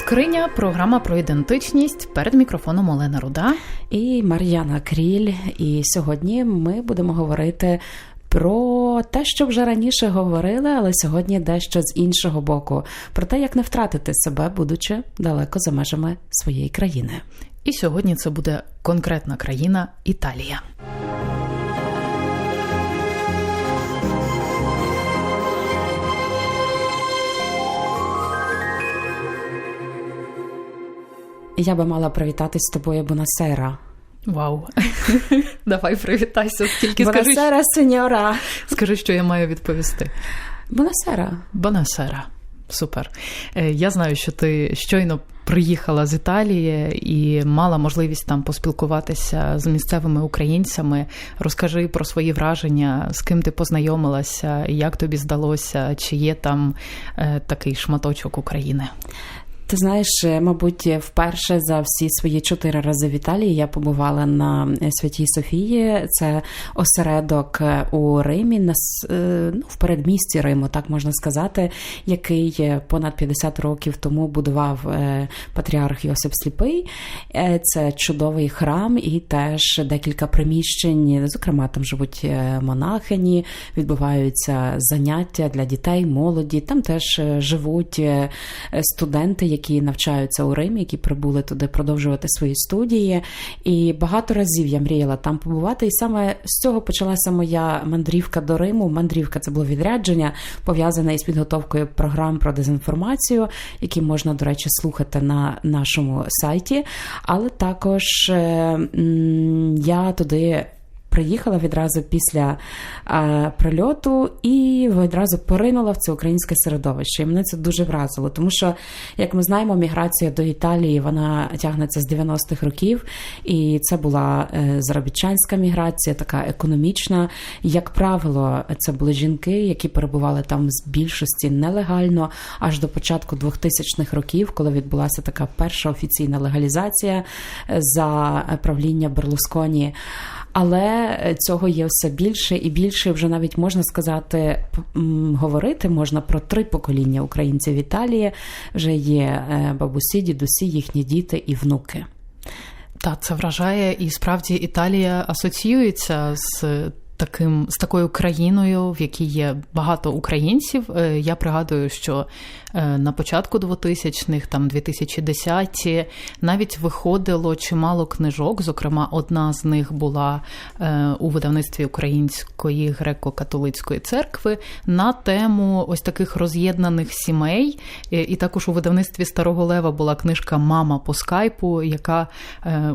Скриня, програма про ідентичність перед мікрофоном Олена Руда. і Мар'яна Кріль. І сьогодні ми будемо говорити про те, що вже раніше говорили, але сьогодні дещо з іншого боку, про те, як не втратити себе, будучи далеко за межами своєї країни. І сьогодні це буде конкретна країна Італія. Я би мала привітатись з тобою Бонасера. Вау. Давай привітайся. Тільки скажи, Бонасера, сеньора. скажи, що я маю відповісти. Бонасера. Бонасера. Супер. Е, Я знаю, що ти щойно приїхала з Італії і мала можливість там поспілкуватися з місцевими українцями. Розкажи про свої враження, з ким ти познайомилася, як тобі здалося, чи є там е, такий шматочок України. Ти знаєш, е, мабуть, вперше за всі свої чотири рази в Італії я побувала на е, Святій Софії. Це осередок е, у Римі, на е, ну, в передмісті Риму, так можна сказати, який е, понад 50 років тому будував е, патріарх Йосип Сліпий. Е, Це чудовий храм і теж декілька приміщень. Зокрема, там живуть е, монахині, відбуваються заняття для дітей, молоді. Там теж е, живуть е, студенти, які навчаються у Римі, які прибули туди продовжувати свої студії. І багато разів я мріяла там побувати. І саме з цього почалася моя мандрівка до Риму. Мандрівка це було відрядження, пов'язане із підготовкою програм про дезінформацію, які можна, до речі, слухати на нашому сайті. Але також е, я туди. Приїхала відразу після е, прильоту і відразу поринула в це українське середовище. І мене це дуже вразило, тому що, як ми знаємо, міграція до Італії вона тягнеться з 90-х років, і це була е, заробітчанська міграція, така економічна. Як правило, це були жінки, які перебували там з більшості нелегально аж до початку 2000-х років, коли відбулася така перша офіційна легалізація е, за правління Берлусконі. Але цього є все більше і більше. Вже навіть можна сказати, говорити можна про три покоління українців в Італії. Вже є е, бабусі, дідусі, їхні діти і внуки. Та це вражає, і справді Італія асоціюється з таким з такою країною, в якій є багато українців. Е, Я пригадую, що е, на початку 2000-х, там 2010-ті, навіть виходило чимало книжок. Зокрема, одна з них була е, у видавництві Української греко-католицької церкви на тему ось таких роз'єднаних сімей. І також у видавництві Старого Лева була книжка Мама по скайпу, яка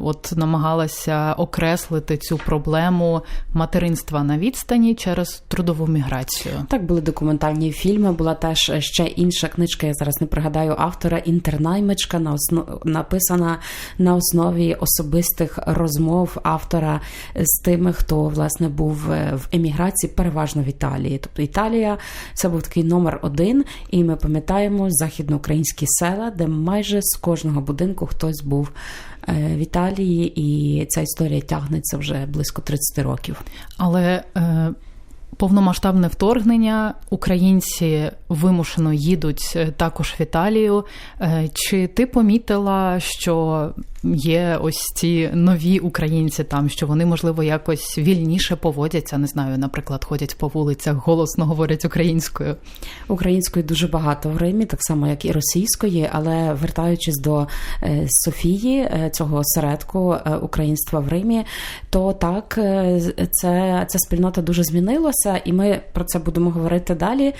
от намагалася окреслити цю проблему материнства на відстані через трудову міграцію. Так були документальні фільми. Була теж ще інша книжка. Я зараз не пригадаю автора інтернаймичка на основ... написана на основі особистих розмов автора з тими, хто власне був е, в еміграції, переважно в Італії. Тобто Італія це був такий номер один, і ми пам'ятаємо західноукраїнські села, де майже з кожного будинку хтось був в Італії, і ця історія тягнеться вже близько 30 років. Але е, повномасштабне вторгнення українці вимушено їдуть е, також в Італію. Е, Чи ти помітила, що є ось ці нові українці там, що вони можливо якось вільніше поводяться? Не знаю, наприклад, ходять по вулицях, голосно говорять українською. Української дуже багато в Римі, так само як і російської, але вертаючись до е, Софії, е, цього осередку е, українства в Римі, то так це, ця спільнота дуже змінилася, і ми про це будемо говорити далі.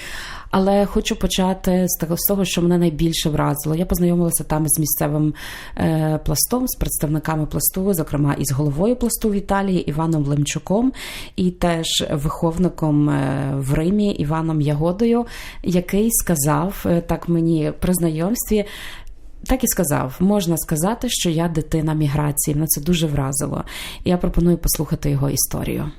Але хочу почати з того, що мене найбільше вразило. Я познайомилася там з місцевим е, пластом, з представниками пласту, зокрема із головою пласту в Італії Іваном Лемчуком, і теж виховником е, в Римі Іваном Ягодою, який сказав е, так мені при знайомстві. Так і сказав, можна сказати, що я дитина міграції. Мене це дуже вразило. Я пропоную послухати його історію.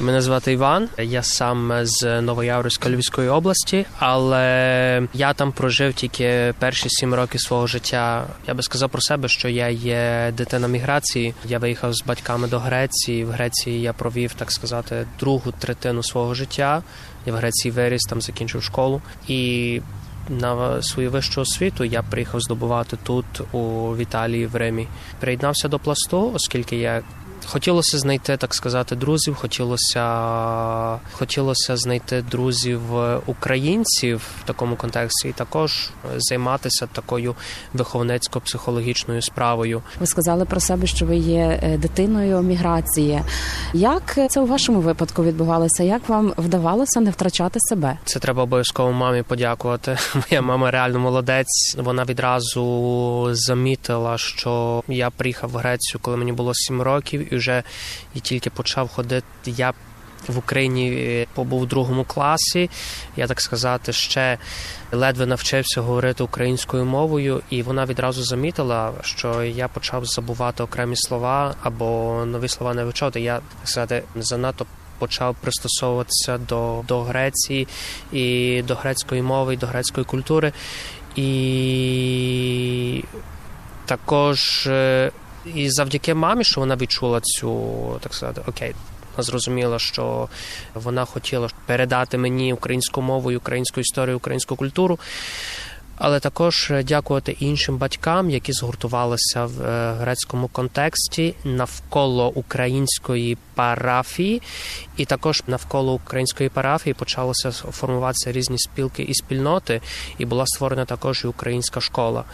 Мене звати Іван. Я сам з Новояврської Львівської області, але я там прожив тільки перші сім років свого життя. Я би сказав про себе, що я є дитина міграції. Я виїхав з батьками до Греції. В Греції я провів, так сказати, другу третину свого життя. Я в Греції виріс, там закінчив школу. І на свою вищу освіту я приїхав здобувати тут у в Італії в Римі. Приєднався до пласту, оскільки я. Хотілося знайти, так сказати, друзів. Хотілося хотілося знайти друзів українців в такому контексті, і також займатися такою виховницько-психологічною справою. Ви сказали про себе, що ви є е, дитиною міграції. Як це у вашому випадку відбувалося? Як вам вдавалося не втрачати себе? Це треба обов'язково мамі подякувати. Моя мама реально молодець. Вона відразу замітила, що я приїхав в Грецію, коли мені було 7 років, і вже і тільки почав ходити. Я в Україні побув у другому класі. Я так сказати, ще ледве навчився говорити українською мовою, і вона відразу замітила, що я почав забувати окремі слова або нові слова не вивчати. Я так сказати занадто. Почав пристосовуватися до до Греції і до грецької мови, і до грецької культури. І також і завдяки мамі, що вона відчула цю, так сказати, окей, зрозуміла, що вона хотіла передати мені українську мову, українську історію, українську культуру. Але також дякувати іншим батькам, які згуртувалися в грецькому контексті навколо української парафії, і також навколо української парафії почалося формуватися різні спілки і спільноти, і була створена також і українська школа.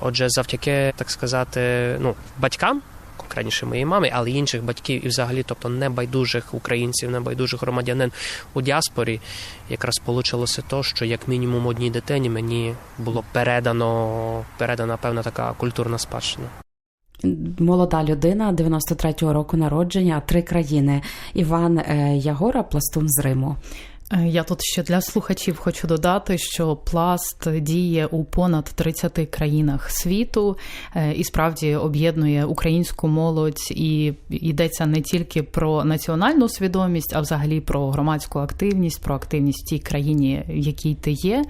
Отже, завдяки так сказати, ну батькам. Конкретніше моєї мами, але інших батьків, і взагалі, тобто небайдужих українців, небайдужих громадянин у діаспорі, якраз вийшло то, що як мінімум одній дитині мені було передано передана певна така культурна спадщина. Молода людина 93-го року народження, три країни. Іван Ягора, пластун з Риму. Я тут ще для слухачів хочу додати, що пласт діє у понад 30 країнах світу і справді об'єднує українську молодь, і йдеться не тільки про національну свідомість, а взагалі про громадську активність, про активність в тій країні, в якій ти є.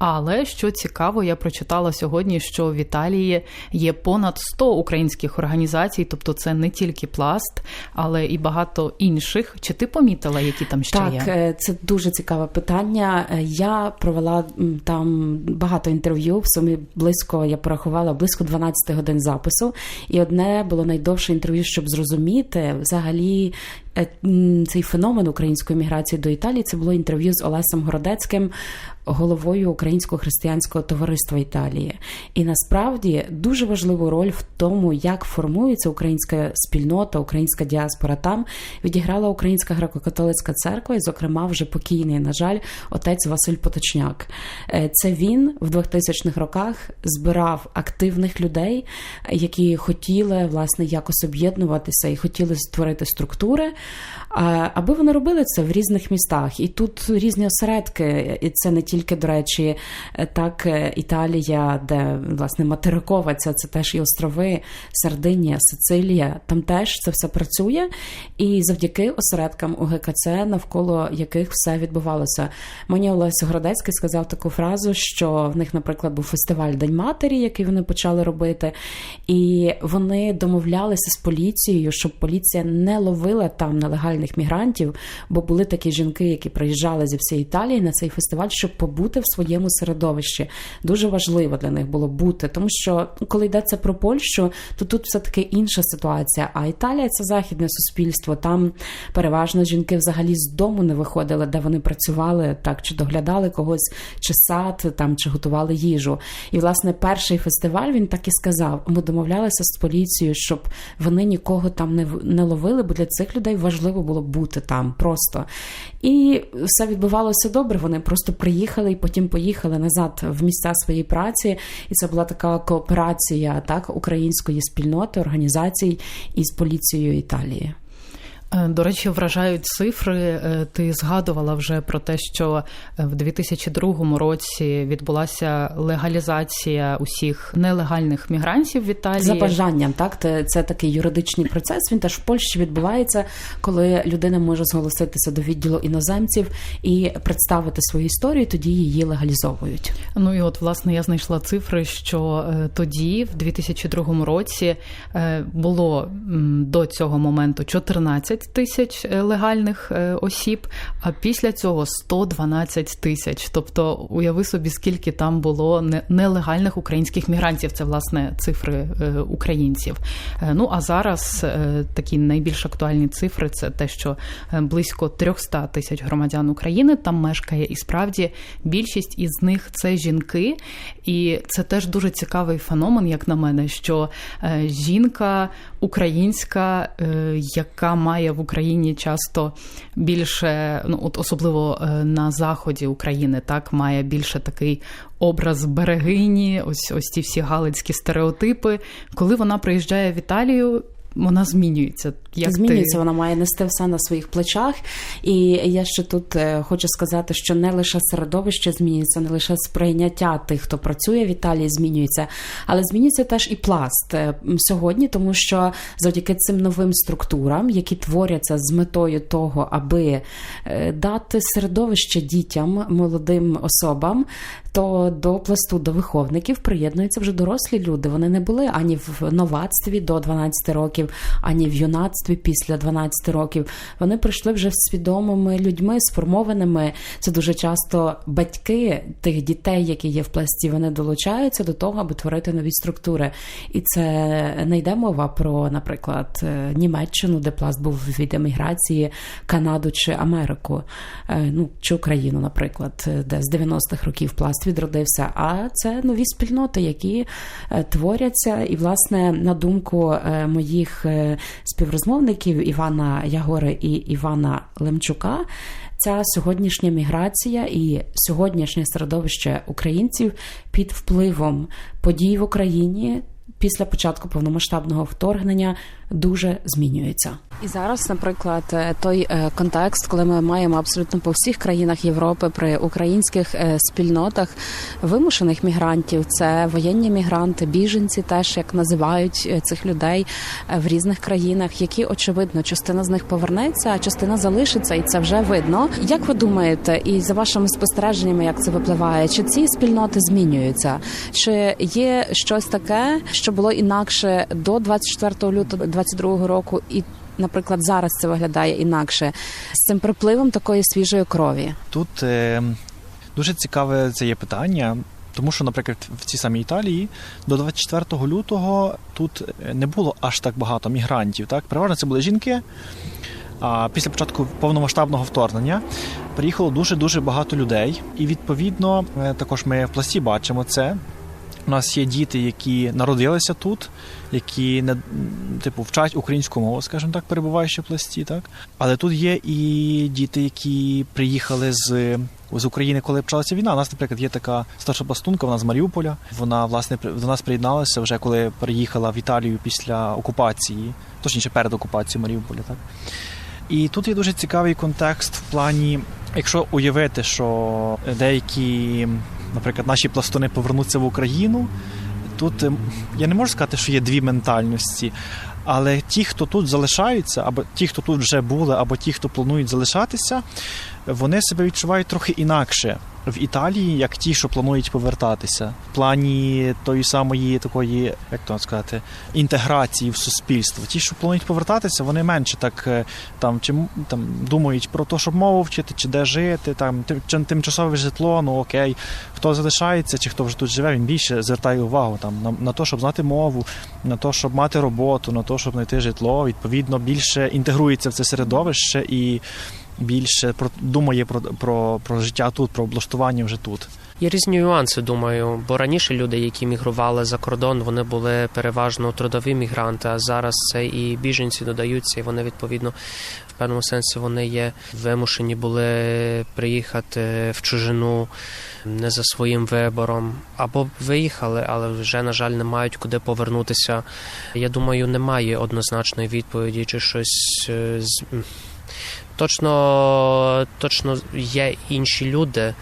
Але що цікаво, я прочитала сьогодні, що в Італії є понад 100 українських організацій, тобто це не тільки пласт, але і багато інших. Чи ти помітила, які там ще так, є? Так, це дуже цікаве питання. Я провела там багато інтерв'ю. В сумі близько я порахувала близько 12 годин запису, і одне було найдовше інтерв'ю, щоб зрозуміти взагалі. Цей феномен української міграції до Італії це було інтерв'ю з Олесом Городецьким, головою Українського християнського товариства Італії. І насправді дуже важливу роль в тому, як формується українська спільнота, українська діаспора там відіграла Українська греко-католицька церква, і, зокрема, вже покійний, на жаль, отець Василь Поточняк. Це він в 2000-х роках збирав активних людей, які хотіли власне якось об'єднуватися і хотіли створити структури. Аби вони робили це в різних містах, і тут різні осередки, і це не тільки, до речі, так Італія, де власне материкова, це, це теж і острови, Сардинія, Сицилія. Там теж це все працює. І завдяки осередкам УГКЦ, навколо яких все відбувалося. Мені Олесь Городецький сказав таку фразу, що в них, наприклад, був фестиваль День матері, який вони почали робити, і вони домовлялися з поліцією, щоб поліція не ловила там нелегальних мігрантів, бо були такі жінки, які приїжджали зі всієї Італії на цей фестиваль, щоб побути в своєму середовищі. Дуже важливо для них було бути, тому що коли йдеться про Польщу, то тут все таки інша ситуація. А Італія це західне суспільство. Там переважно жінки взагалі з дому не виходили, де вони працювали так, чи доглядали когось, чи сад там, чи готували їжу. І власне перший фестиваль він так і сказав: ми домовлялися з поліцією, щоб вони нікого там не не ловили, бо для цих людей важливо було бути там просто. І все відбувалося добре. Вони просто приїхали і потім поїхали назад в місця своєї праці. І це була така кооперація так української спільноти, організацій із поліцією Італії. До речі, вражають цифри. Ти згадувала вже про те, що в 2002 році відбулася легалізація усіх нелегальних мігрантів в Італії. За бажанням, так це такий юридичний процес. Він теж в Польщі відбувається, коли людина може зголоситися до відділу іноземців і представити свою історію. Тоді її легалізовують. Ну і от власне я знайшла цифри, що тоді, в 2002 році, було до цього моменту 14 15 тисяч е, легальних е, осіб, а після цього 112 тисяч. Тобто, уяви собі, скільки там було нелегальних українських мігрантів. Це власне цифри е, українців. Ну а зараз такі найбільш актуальні цифри це те, що близько 300 тисяч громадян України там мешкає, і справді більшість із них це жінки, і це теж дуже цікавий феномен, як на мене, що жінка українська, е, яка має в Україні часто більше, ну от особливо е, на заході України, так має більше такий образ берегині, ось ось ті всі галицькі стереотипи. Коли вона приїжджає в Італію, вона змінюється. Як Змінюється, ти? вона має нести все на своїх плечах. І я ще тут е, хочу сказати, що не лише середовище змінюється, не лише сприйняття тих, хто працює в Італії, змінюється, але змінюється теж і пласт е, сьогодні, тому що завдяки цим новим структурам, які творяться з метою того, аби е, дати середовище дітям, молодим особам, то до пласту до виховників приєднуються вже дорослі люди. Вони не були ані в новацтві до 12 років, ані в юнацтві після 12 років. Вони прийшли вже свідомими людьми, сформованими. Це дуже часто батьки тих дітей, які є в пласті, вони долучаються до того, аби творити нові структури. І це не йде мова про, наприклад, е, Німеччину, де пласт був від еміграції, Канаду чи Америку, е, ну чи Україну, наприклад, е, де з 90-х років пласт відродився. А це нові спільноти, які творяться. І, власне, на думку моїх е, співрозмовників Івана Ягори і Івана Лемчука. Ця сьогоднішня міграція і сьогоднішнє середовище українців під впливом подій в Україні після початку повномасштабного вторгнення дуже змінюється. І зараз, наприклад, е, той е, контекст, коли ми маємо абсолютно по всіх країнах Європи при українських е, спільнотах вимушених мігрантів, це воєнні мігранти, біженці, теж як називають цих людей в різних країнах, які очевидно частина з них повернеться, а частина залишиться, і це вже видно. Як ви думаєте, і за вашими спостереженнями, як це випливає, чи ці спільноти змінюються? Чи є щось таке, що було інакше до 24 лютого 22 року, і, наприклад, зараз це виглядає інакше з цим припливом такої свіжої крові? Тут е, дуже цікаве це є питання, тому що, наприклад, в цій самій Італії до 24 лютого тут е, не було аж так багато мігрантів. Так? Переважно це були жінки. А після початку повномасштабного вторгнення приїхало дуже дуже багато людей, і відповідно е, також ми в пласті бачимо це. У нас є діти, які народилися тут, які не типу вчать українську мову, скажімо так, перебуваючи в пласті, так але тут є і діти, які приїхали з, з України, коли почалася війна. У нас, наприклад, є така старша пластунка, вона з Маріуполя. Вона власне до нас приєдналася вже коли переїхала в Італію після окупації, точніше перед окупацією Маріуполя, так. І тут є дуже цікавий контекст в плані, якщо уявити, що деякі, наприклад, наші пластуни повернуться в Україну, тут ем, я не можу сказати, що є дві ментальності. Але ті, хто тут залишаються, або ті, хто тут вже були, або ті, хто планують залишатися, вони себе відчувають трохи інакше в Італії, як ті, що планують повертатися, в плані тої самої такої, як то сказати, інтеграції в суспільство. Ті, що планують повертатися, вони менше так е, там чи там думають про те, щоб мову вчити, чи де жити, там тим- тимчасове житло, ну окей. Хто залишається, чи хто вже тут живе, він більше звертає увагу там на, на те, щоб знати мову, на те, щоб мати роботу, на те, щоб знайти житло. Відповідно, більше інтегрується в це середовище і більше про думає про, про, про життя тут, про облаштування вже тут. Є різні нюанси, думаю, бо раніше люди, які мігрували за кордон, вони були переважно трудові мігранти, а зараз це і біженці додаються, і вони відповідно в певному сенсі вони є вимушені були приїхати в чужину не за своїм вибором, або виїхали, але вже на жаль не мають куди повернутися. Я думаю, немає однозначної відповіді чи щось е. Точно, точно є інші люди,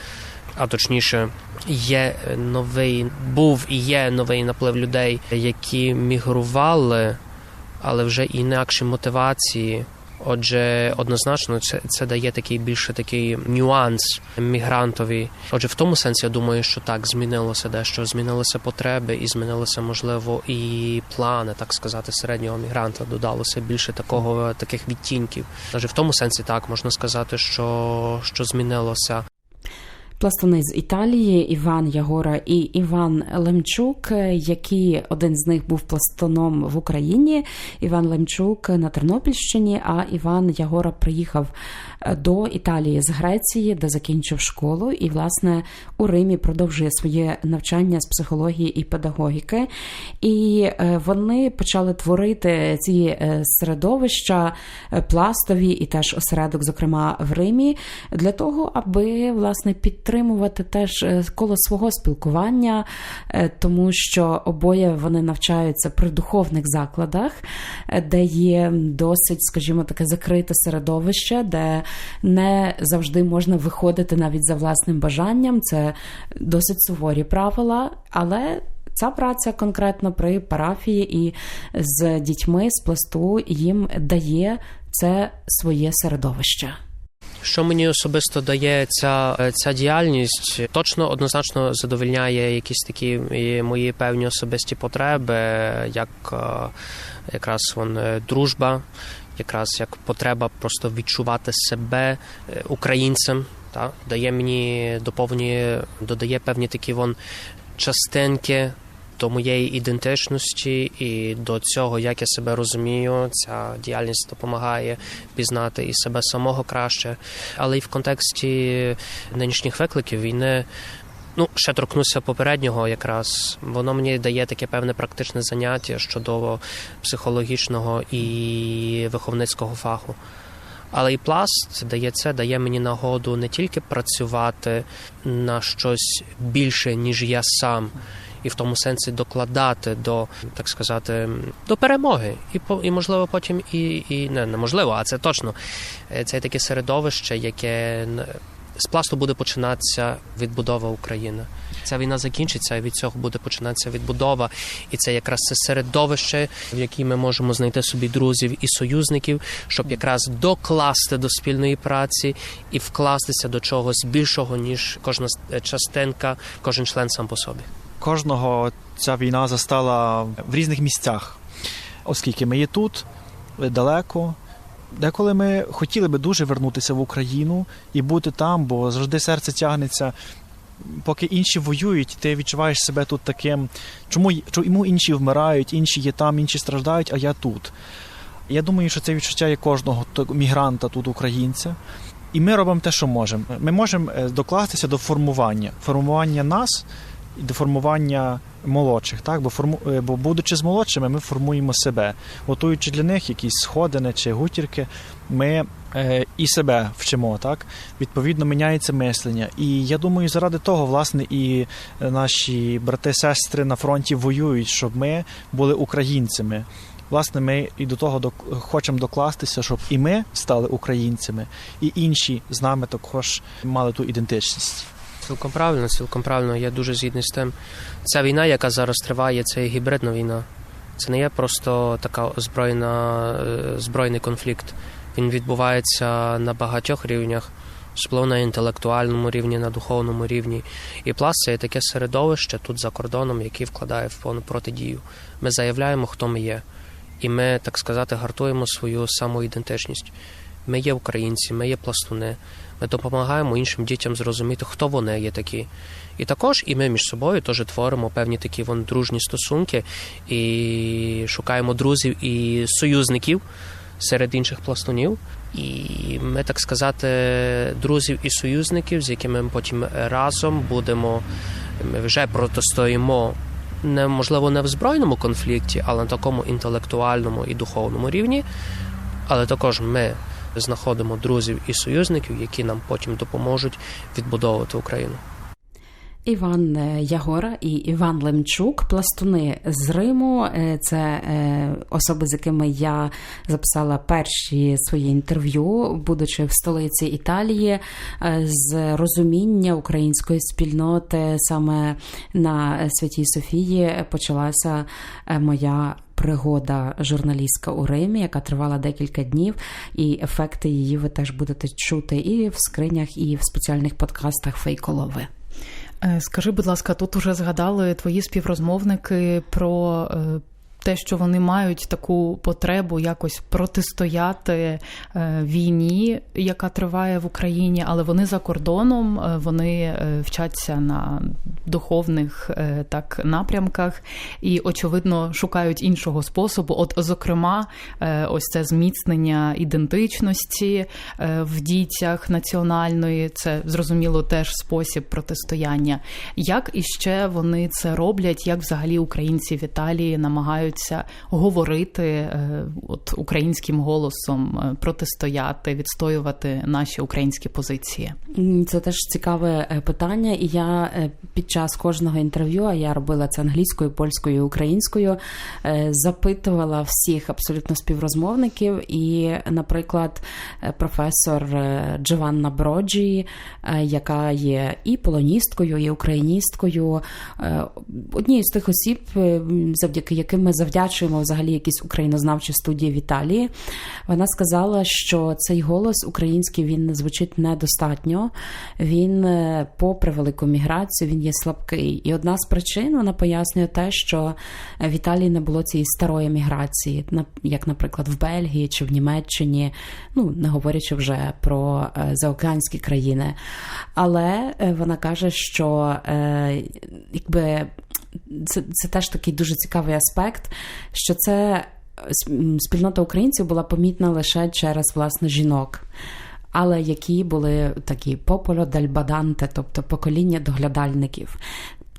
а точніше, є новий був і є новий наплив людей, які мігрували, але вже інакші мотивації. Отже, однозначно, це, це дає такий більше такий нюанс мігрантові. Отже, в тому сенсі я думаю, що так змінилося дещо, змінилися потреби, і змінилися, можливо, і плани, так сказати, середнього мігранта. Додалося більше такого таких відтінків. Отже, в тому сенсі так можна сказати, що, що змінилося. Пластуни з Італії Іван Ягора і Іван Лемчук, які один з них був пластуном в Україні. Іван Лемчук на Тернопільщині, а Іван Ягора приїхав е, до Італії з Греції, де закінчив школу, і власне у Римі продовжує своє навчання з психології і педагогіки. І е, вони почали творити ці е, середовища пластові і теж осередок, зокрема в Римі, для того, аби власне підтримувати теж коло свого спілкування, тому що обоє вони навчаються при духовних закладах, де є досить, скажімо, таке закрите середовище, де не завжди можна виходити навіть за власним бажанням. Це досить суворі правила, але. Ця праця конкретно при парафії і з дітьми з пласту їм дає це своє середовище. Що мені особисто дає ця, ця діяльність, точно однозначно задовольняє якісь такі мої певні особисті потреби, як якраз вон дружба, якраз як потреба просто відчувати себе українцем. Та дає мені доповнює, додає певні такі вон частинки до моєї ідентичності і до цього, як я себе розумію, ця діяльність допомагає пізнати і себе самого краще. Але й в контексті нинішніх викликів війни. Ну, ще торкнуся попереднього, якраз воно мені дає таке певне практичне заняття щодо психологічного і виховницького фаху. Але і пласт дає це, дає мені нагоду не тільки працювати на щось більше, ніж я сам і в тому сенсі докладати до, так сказати, до перемоги, і і можливо потім і і не неможливо, а це точно. Це таке середовище, яке з пласту буде починатися відбудова України. Ця війна закінчиться, і від цього буде починатися відбудова, і це якраз це середовище, в якій ми можемо знайти собі друзів і союзників, щоб якраз докласти до спільної праці і вкластися до чогось більшого ніж кожна частинка, кожен член сам по собі кожного ця війна застала в різних місцях, оскільки ми є тут далеко. Деколи ми хотіли би дуже вернутися в Україну і бути там, бо завжди серце тягнеться. Поки інші воюють, ти відчуваєш себе тут таким, чому чому інші вмирають, інші є там, інші страждають, а я тут. Я думаю, що це відчуття є кожного мігранта тут, українця. І ми робимо те, що можемо. Ми можемо е, докластися до формування, формування нас до формування молодших, так бо форму, е, бо будучи з молодшими, ми формуємо себе, готуючи для них якісь сходини чи гутірки, ми е, і себе вчимо. Так відповідно міняється мислення. І я думаю, заради того, власне, і наші брати сестри на фронті воюють, щоб ми були українцями. Власне, ми і до того до, хочемо докластися, щоб і ми стали українцями, і інші з нами також мали ту ідентичність. Цілком правильно, цілком правильно. Я дуже згідний з тим. Ця війна, яка зараз триває, це гібридна війна. Це не є просто така озброєна е, збройний конфлікт. Він відбувається на багатьох рівнях, особливо на інтелектуальному рівні, на духовному рівні. І пласт це таке середовище тут за кордоном, яке вкладає в повну протидію. Ми заявляємо, хто ми є, і ми, так сказати, гартуємо свою самоідентичність. Ми є українці, ми є пластуни. Ми допомагаємо іншим дітям зрозуміти, хто вони є такі. І також і ми між собою теж творимо певні такі вон дружні стосунки і шукаємо друзів і союзників серед інших пластунів. І ми, так сказати, друзів і союзників, з якими ми потім разом будемо, ми вже протистоїмо. Неможливо не в збройному конфлікті, але на такому інтелектуальному і духовному рівні. Але також ми знаходимо друзів і союзників, які нам потім допоможуть відбудовувати Україну. Іван е, Ягора і Іван Лемчук, пластуни з Риму. Е, це е, особи, з якими я записала перші свої інтерв'ю, будучи в столиці Італії, з розуміння української спільноти саме на Святій Софії почалася моя пригода журналістка у Римі, яка тривала декілька днів, і ефекти її ви теж будете чути і в скринях, і в спеціальних подкастах Фейколови. Е, Скажи, будь ласка, тут уже згадали твої співрозмовники про е, те, що вони мають таку потребу якось протистояти е, війні, яка триває в Україні, але вони за кордоном, е, вони е, вчаться на духовних так напрямках і, очевидно, шукають іншого способу. От, зокрема, ось це зміцнення ідентичності в дітях національної, це зрозуміло теж спосіб протистояння. Як іще вони це роблять? Як взагалі українці в Італії намагаються говорити е, от українським голосом, е, протистояти, відстоювати наші українські позиції? Це теж цікаве е, питання, і я під час кожного інтерв'ю, а я робила це англійською, польською, українською, запитувала всіх абсолютно співрозмовників. І, наприклад, професор Джованна Броджі, яка є і полоністкою, і україністкою, однією з тих осіб, завдяки яким ми завдячуємо взагалі якісь українознавчі студії в Італії. Вона сказала, що цей голос український він звучить недостатньо. Він, е, попри велику міграцію, він є слабкий. І одна з причин вона пояснює те, що в Італії не було цієї старої міграції, як, наприклад, в Бельгії чи в Німеччині, ну не говорячи вже про е, заокеанські країни. Але е, вона каже, що якби це, це теж такий дуже цікавий аспект, що це спільнота українців була помітна лише через власне жінок. Але які були такі пополо дельбаданте, тобто покоління доглядальників.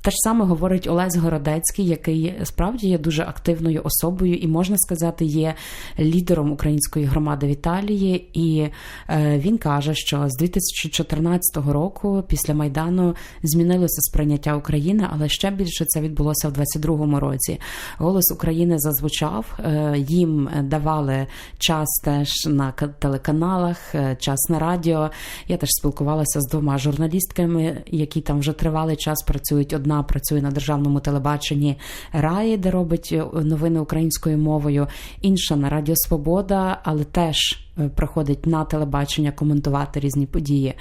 Те ж саме говорить Олесь Городецький, який справді є дуже активною особою і можна сказати, є лідером української громади в Італії. І е, він каже, що з 2014 року, після майдану, змінилося сприйняття України, але ще більше це відбулося в 2022 році. Голос України зазвучав, е, їм давали час теж на телеканалах, е, час на радіо. Я теж спілкувалася з двома журналістками, які там вже тривалий час працюють. Одна працює на державному телебаченні Раї, де робить е, новини українською мовою, інша на Радіо Свобода, але теж е, приходить на телебачення коментувати різні події.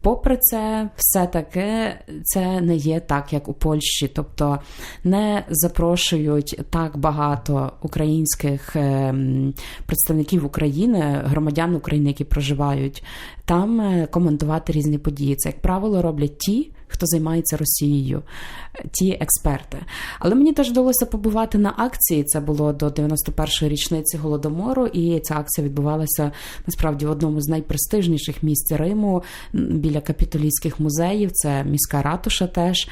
Попри це, все таки це не є так, як у Польщі, тобто не запрошують так багато українських ем, представників України, громадян України, які проживають там, е, коментувати різні події. Це, як правило, роблять ті, хто займається Росією, ті експерти. Але мені теж вдалося побувати на акції. Це було до 91-ї річниці голодомору, і ця акція відбувалася насправді в одному з найпрестижніших місць Риму біля капітолійських музеїв. Це міська ратуша теж.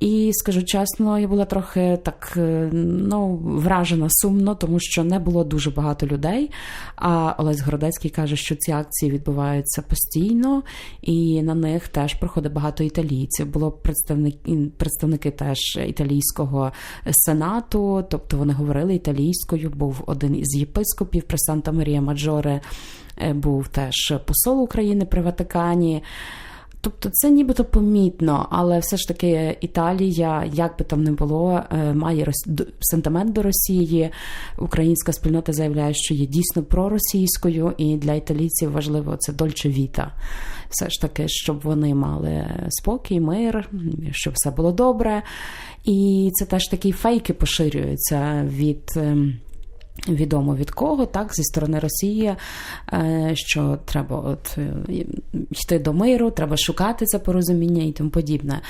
І скажу чесно, я була трохи так е, ну, вражена сумно, тому що не було дуже багато людей. А Олесь Городецький каже, що ці акції відбуваються постійно, і на них теж проходить багато італійців. Було представники, представники теж італійського сенату, тобто вони говорили італійською. Був один із єпископів при Санта Марія Маджоре, е, був теж посол України при Ватикані. Тобто це нібито помітно, але все ж таки Італія, як би там не було, е, має сентимент до Росії. Українська спільнота заявляє, що є дійсно проросійською, і для італійців важливо це дольче віта. Все ж таки, щоб вони мали спокій, мир, щоб все було добре. І це теж такі фейки поширюються від. Відомо від кого, так, зі сторони Росії, е, що треба от е, йти до миру, треба шукати це порозуміння і тому подібне.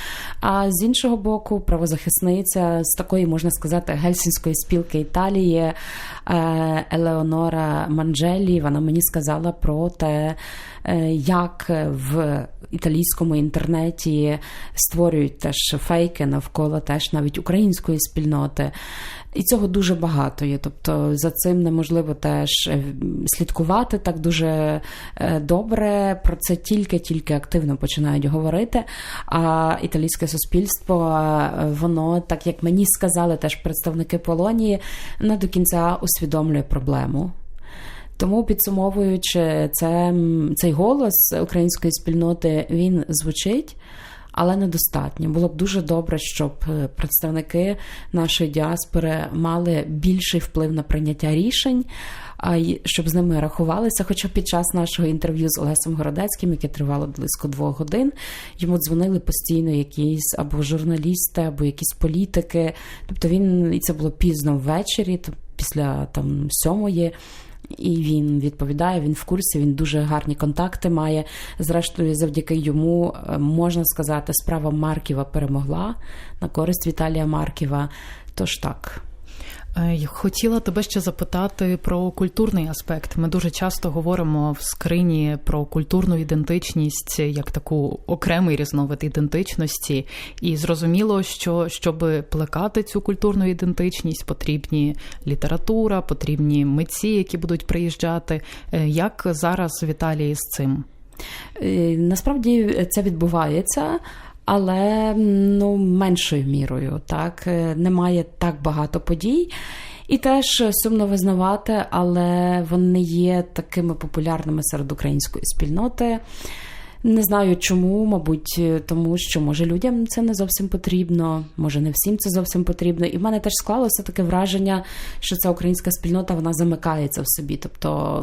А з іншого боку, правозахисниця з такої, можна сказати, гельсінської спілки Італії е, Елеонора Манджелі, вона мені сказала про те, як в італійському інтернеті створюють теж фейки навколо теж навіть української спільноти. І цього дуже багато є. Тобто за цим неможливо теж е, слідкувати так дуже е, добре. Про це тільки-тільки активно починають говорити. А італійське суспільство, е, воно, так як мені сказали, теж представники Полонії, не до кінця усвідомлює проблему. Тому підсумовуючи, це, цей голос української спільноти він звучить, але недостатньо. Було б дуже добре, щоб е, представники нашої діаспори мали більший вплив на прийняття рішень, а щоб з ними рахувалися. Хоча під час нашого інтерв'ю з Олесом Городецьким, яке тривало близько двох годин, йому дзвонили постійно якісь або журналісти, або якісь політики. Тобто він і це було пізно ввечері, після там сьомої. І він відповідає, він в курсі, він дуже гарні контакти має. Зрештою, завдяки йому е, можна сказати, справа Марківа перемогла на користь Віталія Марківа. Тож так. Е, хотіла тебе ще запитати про культурний аспект. Ми дуже часто говоримо в скрині про культурну ідентичність як таку окремий різновид ідентичності, і зрозуміло, що щоб плекати цю культурну ідентичність, потрібні література, потрібні митці, які будуть приїжджати. Е, як зараз в Італії з цим? Е, насправді це відбувається але ну меншою мірою. Так немає так багато подій. І теж сумно визнавати, але вони є такими популярними серед української спільноти. Не знаю чому, мабуть, тому що може людям це не зовсім потрібно, може не всім це зовсім потрібно. І в мене теж склалося таке враження, що ця українська спільнота вона замикається в собі. Тобто,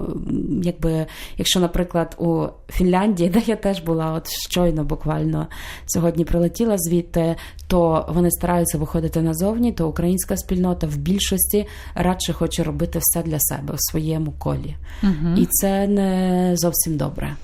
якби, якщо, наприклад, у Фінляндії, де я теж була, от щойно буквально сьогодні прилетіла звідти, то вони стараються виходити назовні, то українська спільнота в більшості радше хоче робити все для себе у своєму колі, угу. і це не зовсім добре.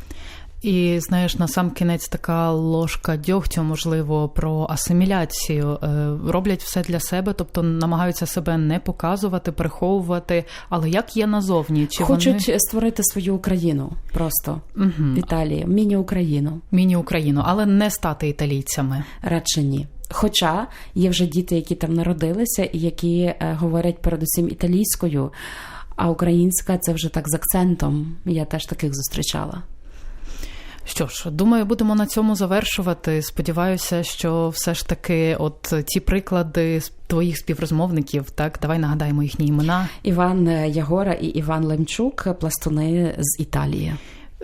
І знаєш, на сам кінець така ложка дьогтю, можливо, про асиміляцію. Е, роблять все для себе, тобто намагаються себе не показувати, приховувати. Але як є назовні? Чи хочуть вони... створити свою Україну просто угу. в Італії, міні-Україну, міні-Україну, але не стати італійцями. Радше ні. Хоча є вже діти, які там народилися, і які е, говорять передусім італійською, а українська це вже так з акцентом. Я теж таких зустрічала. Що ж, думаю, будемо на цьому завершувати. Сподіваюся, що все ж таки, от ті приклади твоїх співрозмовників, так давай нагадаємо їхні імена. Іван Ягора і Іван Лемчук, пластуни з Італії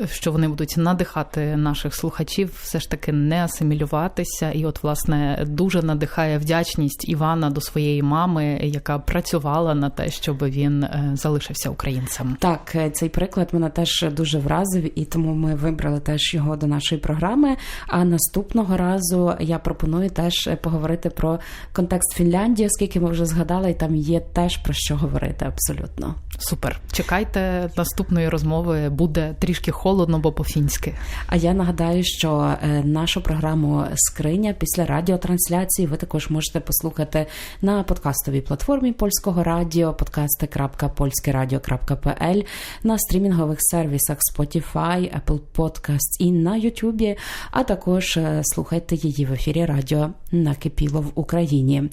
що вони будуть надихати наших слухачів, все ж таки не асимілюватися. І, от, власне, дуже надихає вдячність Івана до своєї мами, яка працювала на те, щоб він е, залишився українцем. Так, е, цей приклад мене теж дуже вразив, і тому ми вибрали теж його до нашої програми. А наступного разу я пропоную теж поговорити про контекст Фінляндії, оскільки ми вже згадали, і там є теж про що говорити. Абсолютно супер. Чекайте наступної розмови, буде трішки холодно, бо по-фінськи. А я нагадаю, що е, нашу програму Скриня після радіотрансляції ви також можете послухати на подкастовій платформі польського радіо, подкасти.польськерадіо.пл, на стрімінгових сервісах Spotify, Apple Podcasts і на YouTube, а також е, слухайте її в ефірі Радіо Накипіло в Україні.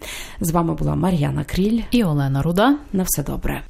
З вами була Мар'яна Кріль і Олена Руда. На все добре.